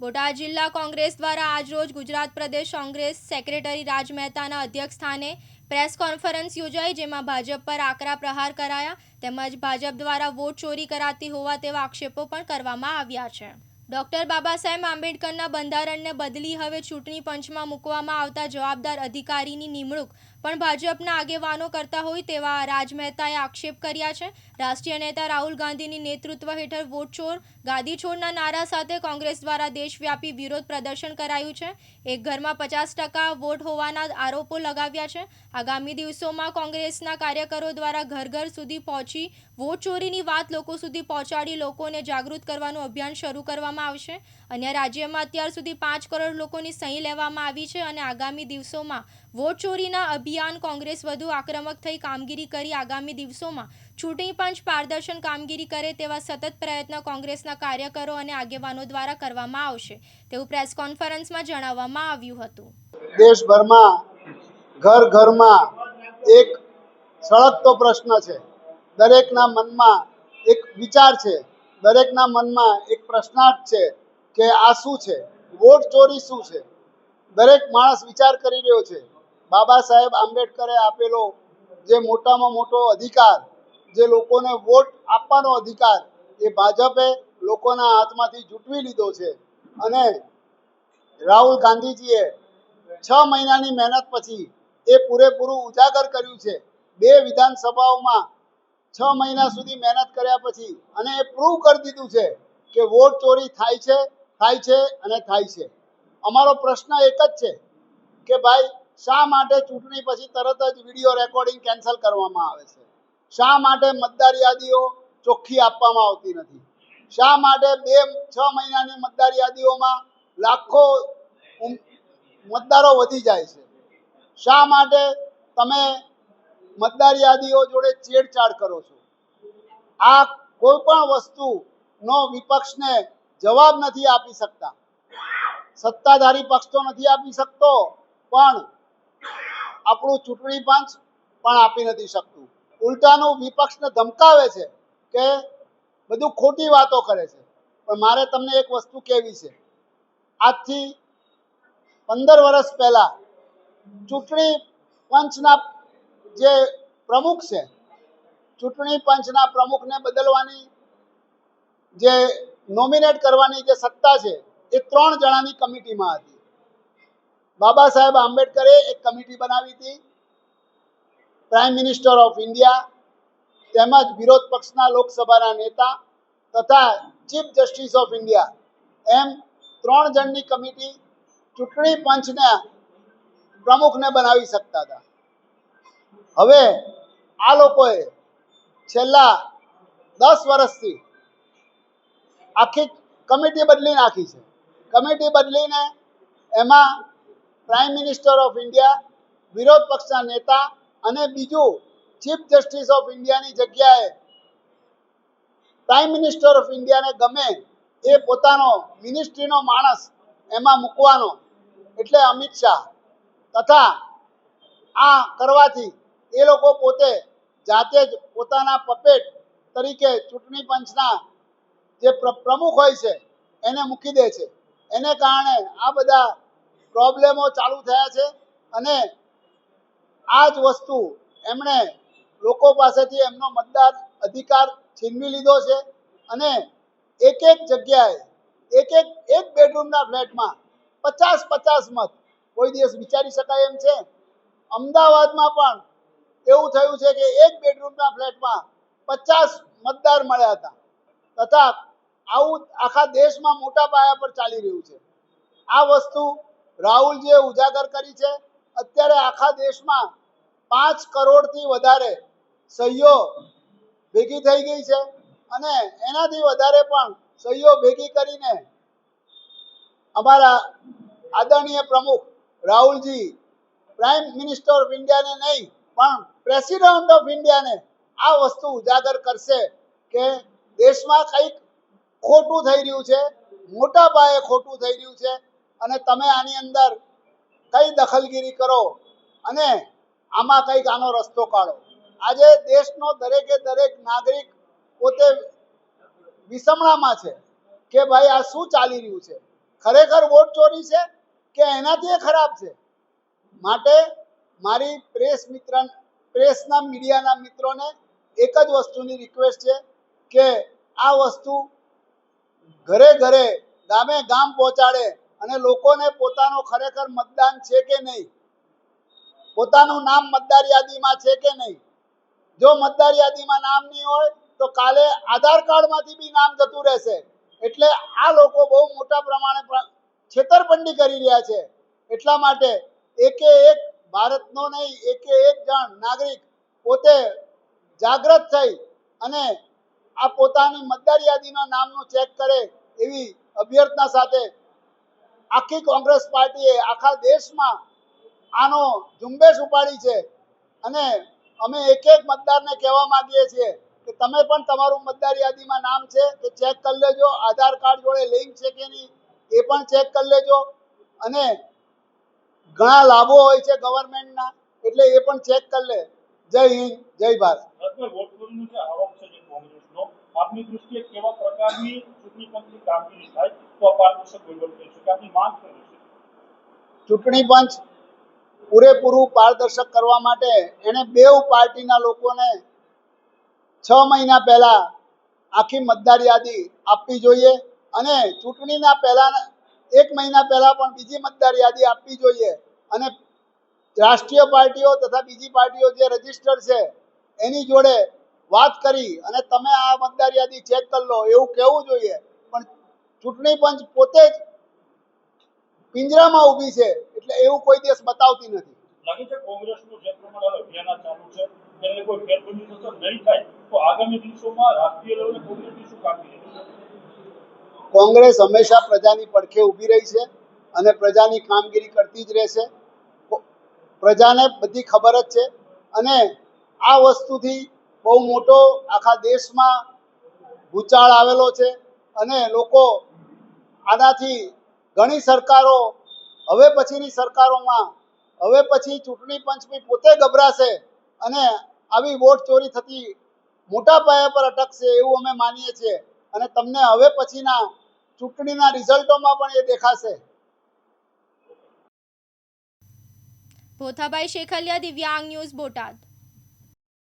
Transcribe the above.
બોટાદ જિલ્લા કોંગ્રેસ દ્વારા આજરોજ ગુજરાત પ્રદેશ કોંગ્રેસ સેક્રેટરી રાજ મહેતાના અધ્યક્ષ સ્થાને પ્રેસ કોન્ફરન્સ યોજાઈ, જેમાં ભાજપ પર આકરા પ્રહાર કરાયા તેમજ ભાજપ દ્વારા વોટ ચોરી કરાતી હોવા તેવા આક્ષેપો પણ કરવામાં આવ્યા છે. ડોક્ટર બાબા સાહેબ આંબેડકરના બંધારણને બદલી હવે ચૂંટણી પંચમાં મૂકવામાં આવતા જવાબદાર અધિકારીની નિમણૂક પણ ભાજપના આગેવાનો કરતા હોય તેવા રાજ મહેતાએ આક્ષેપ કર્યા છે. રાષ્ટ્રીય નેતા રાહુલ ગાંધીની નેતૃત્વ હેઠળ વોટ ચોર ગાદી છોડના નારા સાથે કોંગ્રેસ દ્વારા દેશવ્યાપી વિરોધ પ્રદર્શન કરાયું છે. એક ઘરમાં પચાસ ટકા વોટ હોવાના આરોપો લગાવ્યા છે. આગામી દિવસોમાં કોંગ્રેસના કાર્યકરો દ્વારા ઘર ઘર સુધી પહોંચી વોટ ચોરીની વાત લોકો સુધી પહોંચાડી લોકોને જાગૃત કરવાનું અભિયાન શરૂ કરવામાં આવશે. અન્ય રાજ્યમાં અત્યાર સુધી પાંચ કરોડ લોકોની સહી લેવામાં આવી છે અને આગામી દિવસોમાં વોટ ચોરીના અભિયાન કોંગ્રેસ વધુ આક્રમક થઈ કામગીરી કરી આગામી દિવસોમાં. ચૂંટણી પંચ પારદર્શન કામગીરી કરે તેવા સતત પ્રયત્ન કોંગ્રેસના કાર્યકરો અને આગેવાનો દ્વારા કરવામાં આવશે, તેવું પ્રેસ કોન્ફરન્સમાં જણાવવામાં આવ્યું હતું. દેશભરમાં ઘર ઘરમાં એક સળગતો પ્રશ્ન છે. દરેકના મનમાં એક વિચાર છે. દરેકના મનમાં એક પ્રશ્નાર્થ છે કે આ શું છે? વોટ ચોરી શું છે? દરેક માણસ વિચાર કરી રહ્યો છે. બાબા સાહેબ આંબેડકરે આપેલો જે મોટામાં મોટો અધિકાર, જે લોકોને વોટ આપવાનો અધિકાર, એ ભાજપે લોકોના હાથમાંથી જૂટવી લીધો છે. અને રાહુલ ગાંધીજીએ છ મહિનાની મહેનત પછી એ પૂરેપૂરું ઉજાગર કર્યું છે. બે વિધાનસભાઓમાં છ મહિના સુધી મહેનત કર્યા પછી અને એ પ્રૂવ કરી દીધું છે કે વોટ ચોરી થાય છે થાય છે અને થાય છે. અમારો પ્રશ્ન એક જ છે કે ભાઈ શા માટે ચૂંટણી પછી તરત જ વીડિયો રેકોર્ડિંગ કેન્સલ કરવામાં આવે છે? શા માટે મતદાર યાદીઓ ચોખ્ખી આપવામાં આવતી નથી? શા માટે બે, છ મહિનાની મતદાર યાદીઓમાં લાખો મતદારો વધી જાય છે? શા માટે તમે મતદાર યાદીઓ જોડે છેડછાડ કરો છો? આ કોઈ પણ વસ્તુનો વિપક્ષને જવાબ નથી આપી શકતા. સત્તાધારી પક્ષ તો નથી આપી શકતો, પણ આપણું ચૂંટણી પંચ પણ આપી નથી શકતું. ઉલટાનું વિપક્ષને ધમકાવે છે કે બધું ખોટી વાતો કરે છે. પણ મારે તમને એક વસ્તુ કહેવી છે. આજથી પંદર વર્ષ પહેલા ચૂંટણી પંચના જે પ્રમુખ છે, ચૂંટણી પંચના પ્રમુખને બદલવાની જે નોમિનેટ કરવાની જે સત્તા છે, એ ત્રણ જણાની કમિટીમાં હતી. બાબા સાહેબ આંબેડકરે એક કમિટી બનાવી હતી પ્રાઇમ મિનિસ્ટર ઓફ ઇન્ડિયા તેમજ વિરોધ પક્ષના લોકસભાના નેતા તથા ચીફ જસ્ટિસ ઓફ ઇન્ડિયા એમ ત્રણ જણની કમિટી ચૂંટણી પંચને પ્રમુખને બનાવી શકતા હતા. હવે આ લોકોએ છેલ્લા દસ વર્ષથી આખી કમિટી બદલી નાખી છે. કમિટી બદલીને એમાં પ્રાઇમ મિનિસ્ટર ઓફ ઇન્ડિયા વિરોધ પક્ષના નેતા અને બીજું ચીફ જસ્ટિસ ઓફ ઇન્ડિયાની જગ્યાએ પ્રાઇમ મિનિસ્ટર ઓફ ઇન્ડિયાને ગમે એ પોતાનો મિનિસ્ટ્રીનો માણસ એમાં મૂકવાનો. એટલે અમિત શાહ. તથા આ કરવાથી એ લોકો પોતે જાતે જ પોતાના પપેટ તરીકે ચૂંટણી પંચના જે પ્રમુખ હોય છે, એને મૂકી દે છે. એને કારણે આ બધા પ્રોબ્લેમો ચાલુ થયા છે અને આ જ વસ્તુ એમણે લોકો પાસેથી એમનો મતદાર અધિકાર છીનવી લીધો છે અને એક એક જગ્યાએ, એક એક એક બેડરૂમના ફ્લેટમાં પચાસ પચાસ મત કોઈ દિવસ વિચારી શકાય એમ છે. અમદાવાદમાં પણ એવું થયું છે કે એક બેડરૂમના ફ્લેટમાં પચાસ મતદાર મળ્યા હતા. તથા આવું આખા દેશમાં મોટા પાયા પર ચાલી રહ્યું છે. આ વસ્તુ રાહુલજીએ ઉજાગર કરી છે, અત્યારે આખા દેશમાં પાંચ કરોડથી વધારે સહીઓ ભેગી થઈ ગઈ છે અને એનાથી વધારે પણ સહીઓ ભેગી કરીને અમારા આદરણીય પ્રમુખ રાહુલજી પ્રાઇમ મિનિસ્ટર ઓફ ઇન્ડિયાને નહીં, પણ પ્રેસિડેન્ટ ઓફ ઇન્ડિયાને આ વસ્તુ ઉજાગર કરશે કે દેશમાં કંઈક ખોટું થઈ રહ્યું છે, મોટા પાયે ખોટું થઈ રહ્યું છે અને તમે આની અંદર કઈ દખલગીરી કરો અને આમાં કંઈક આનો રસ્તો કાઢો. આજે દેશનો દરેકે દરેક નાગરિક પોતે વિસમણામાં છે કે ભાઈ આ શું ચાલી રહ્યું છે? ખરેખર વોટ ચોરી છે કે એનાથી ખરાબ છે? માટે મારી પ્રેસ મિત્ર પ્રેસના મીડિયાના મિત્રોને એક જ વસ્તુની રિક્વેસ્ટ છે કે આ વસ્તુ ઘરે ઘરે ગામે ગામ પહોંચાડે અને લોકોને પોતાનો ખરેખર મતદાન છે કે નહીં? પોતાનું નામ મતદાર યાદીમાં છે કે નહીં? જો મતદાર યાદીમાં નામ નહીં હોય, તો કાલે આધાર કાર્ડમાંથી બી નામ જતું રહેશે. એટલે આ લોકો બહુ મોટા પ્રમાણે છેતરપંડી કરી રહ્યા છે. એટલા માટે એકે એક ભારતનો નહીં, એકે એક જણ નાગરિક પોતે જાગૃત થઈ અને આ પોતાની મતદાર યાદીના નામનું ચેક કરે એવી અભ્યર્થના સાથે આખી કોંગ્રેસ પાર્ટીએ આખા દેશમાં આનો ઝુંબેશ ઉપાડી છે. અને અમે એક એક મતદારને કહેવા માંગીએ છીએ કે તમે પણ તમારું મતદાર યાદીમાં નામ છે કે ચેક કરી લેજો. આધાર કાર્ડ જોડે લિંક છે કે નહીં એ પણ ચેક કરી લેજો. અને ઘણા લાભો હોય છે ગવર્મેન્ટના એટલે એ પણ ચેક કરી લે. જય હિન્દ, જય ભારત. આપની દ્રષ્ટિએ કેવા પ્રકારની ચૂંટણી પંચની કામગીરી થાય? ચૂંટણી પંચ પૂરેપૂરું પારદર્શક કરવા માટે એણે બેઉ પાર્ટીના લોકોને છ મહિના પહેલા આખી મતદાર યાદી આપવી જોઈએ અને ચૂંટણીના પહેલા એક મહિના પહેલા પણ બીજી મતદાર યાદી આપવી જોઈએ અને રાષ્ટ્રીય પાર્ટીઓ તથા બીજી પાર્ટીઓ જે રજિસ્ટર છે એની જોડે વાત કરી અને તમે આ મતદાર યાદી ચેક કરી લો, એવું કહેવું જોઈએ. ચૂંટણી પંચ પોતે જ પિંજરામાં ઊભી છે. એટલે એવું કોઈ દેશ બતાવતી નથી. લાગે છે કોંગ્રેસનું જે પ્રમાણે અભિયાન ચાલુ છે તેને કોઈ ફેરબદલી થશે નહીં થાય. તો આગામી દિવસોમાં રાષ્ટ્રીય લેવલે કોંગ્રેસની શું કામગીરી કોંગ્રેસ હંમેશા પ્રજાની પડખે ઊભી રહી છે અને પ્રજાની કામગીરી કરતી જ રહેશે. પ્રજાને બધી ખબર જ છે અને આ વસ્તુથી બહુ મોટો આખા દેશમાં ભૂચાળ આવેલો છે અને લોકો આનાથી ઘણી સરકારો હવે પછીની સરકારોમાં, હવે પછી ચૂંટણી પંચમી પોતે ગભરાશે અને આવી વોટ ચોરી થતી મોટા પાયા પર અટકશે એવું અમે માનીએ છીએ. અને તમને હવે પછીના ચૂંટણીના રિઝલ્ટોમાં પણ એ દેખાશે. ભોથાભાઈ શેખલિયા, દિવ્યાંગ ન્યૂઝ બોટાદ.